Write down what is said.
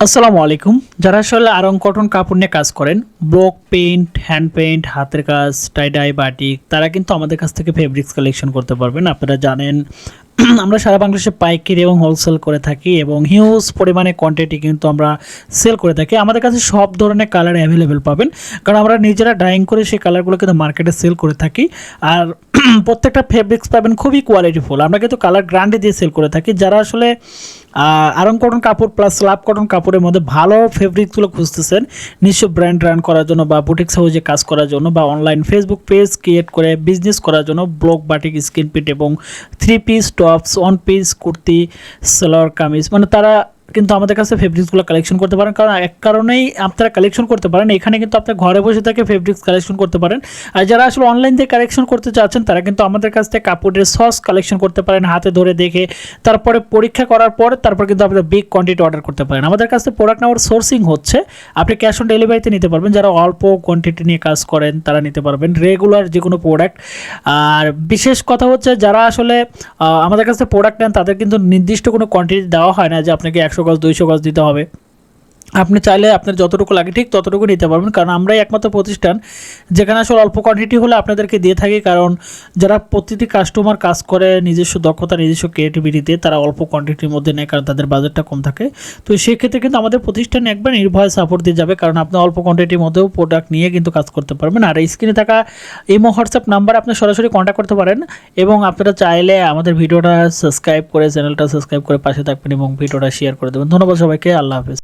আসসালামু আলাইকুম। যারা আসলে আরং কটন কাপড় নিয়ে কাজ করেন ব্লক পেইন্ট, হ্যান্ড পেন্ট হাতের কাজ টাইডাই বাটিক তারা কিন্তু আমাদের কাছ থেকে ফেব্রিক্স কালেকশন করতে পারবেন। আপনারা জানেন, আমরা সারা বাংলাদেশে পাইকারি এবং হোলসেল করে থাকি এবং হিউজ পরিমাণে কোয়ান্টিটি কিন্তু আমরা সেল করে থাকি। আমাদের কাছে সব ধরনের কালার অ্যাভেলেবেল পাবেন। কারণ আমরা নিজেরা ড্রাইং করে সেই কালারগুলো কিন্তু মার্কেটে সেল করে থাকি। আর প্রত্যেকটা ফেব্রিক্স পাবেন খুবই কোয়ালিটিফুল আমরা কিন্তু কালার গ্রান্ডে দিয়ে সেল করে থাকি। যারা আসলে আরং কটন কাপড় প্লাস স্লাব কটন কাপড়ের মধ্যে ভালো ফেব্রিকগুলো খুঁজতেছেন নিশ্চয় ব্র্যান্ড রান করার জন্য বা বুটিক হাউসে কাজ করার জন্য বা অনলাইন ফেসবুক পেজ ক্রিয়েট করে বিজনেস করার জন্য ব্লক বাটিক স্ক্রিন পিট এবং three piece tops one piece kurti, salwar kameez. মানে তারা কিন্তু আমাদের কাছে ফেব্রিক্সগুলো কালেকশন করতে পারেন। কারণ এক কারণেই আপনারা কালেকশন করতে পারেন। এখানে কিন্তু আপনার ঘরে বসে থেকে ফেব্রিক্স কালেকশন করতে পারেন। আর যারা আসলে অনলাইন দিয়ে কালেকশন করতে চাচ্ছেন, তারা কিন্তু আমাদের কাছ থেকে কাপড়ের সস কালেকশন করতে পারেন হাতে ধরে দেখে। তারপরে পরীক্ষা করার পর তারপর কিন্তু আপনারা বিগ কোয়ান্টিটি অর্ডার করতে পারেন। আমাদের কাছে প্রোডাক্ট নেওয়ার সোর্সিং হচ্ছে, আপনি ক্যাশ অন ডেলিভারিতে নিতে পারবেন। যারা অল্প কোয়ান্টিটি নিয়ে কাজ করেন, তারা নিতে পারবেন। রেগুলার যে কোনো প্রোডাক্ট আর বিশেষ কথা হচ্ছে, যারা আসলে আমাদের কাছে প্রোডাক্ট নেন, তাদের কিন্তু নির্দিষ্ট কোনো কোয়ান্টিটি দেওয়া হয় না যে আপনাকে একশো গজ দুইশো গজ দিতে হবে। আপনি চাইলে আপনার যতটুকু লাগে ঠিক ততটুকু নিতে পারবেন। কারণ আমরাই একমাত্র প্রতিষ্ঠান যেখানে আসলে অল্প কোয়ান্টিটি হলে আপনাদেরকে দিয়ে থাকি। কারণ যারা প্রতিটি কাস্টমার কাজ করে, নিজস্ব দক্ষতা, নিজস্ব ক্রিয়েটিভিটিতে তারা অল্প কোয়ান্টিটির মধ্যে নেয় কারণ তাদের বাজেটটা কম থাকে। তো সেক্ষেত্রে কিন্তু আমাদের প্রতিষ্ঠান একবার নির্ভয় সাপোর্ট দিয়ে যাবে। কারণ আপনি অল্প কোয়ান্টিটির মধ্যেও প্রোডাক্ট নিয়ে কিন্তু কাজ করতে পারবেন। আর স্ক্রিনে থাকা ইমো হোয়াটসঅ্যাপ নাম্বার আপনি সরাসরি কন্ট্যাক্ট করতে পারেন। এবং আপনারা চাইলে আমাদের ভিডিওটা সাবস্ক্রাইব করে চ্যানেলটা সাবস্ক্রাইব করে পাশে থাকবেন এবং ভিডিওটা শেয়ার করে দেবেন। ধন্যবাদ সবাইকে। আল্লাহ হাফেজ।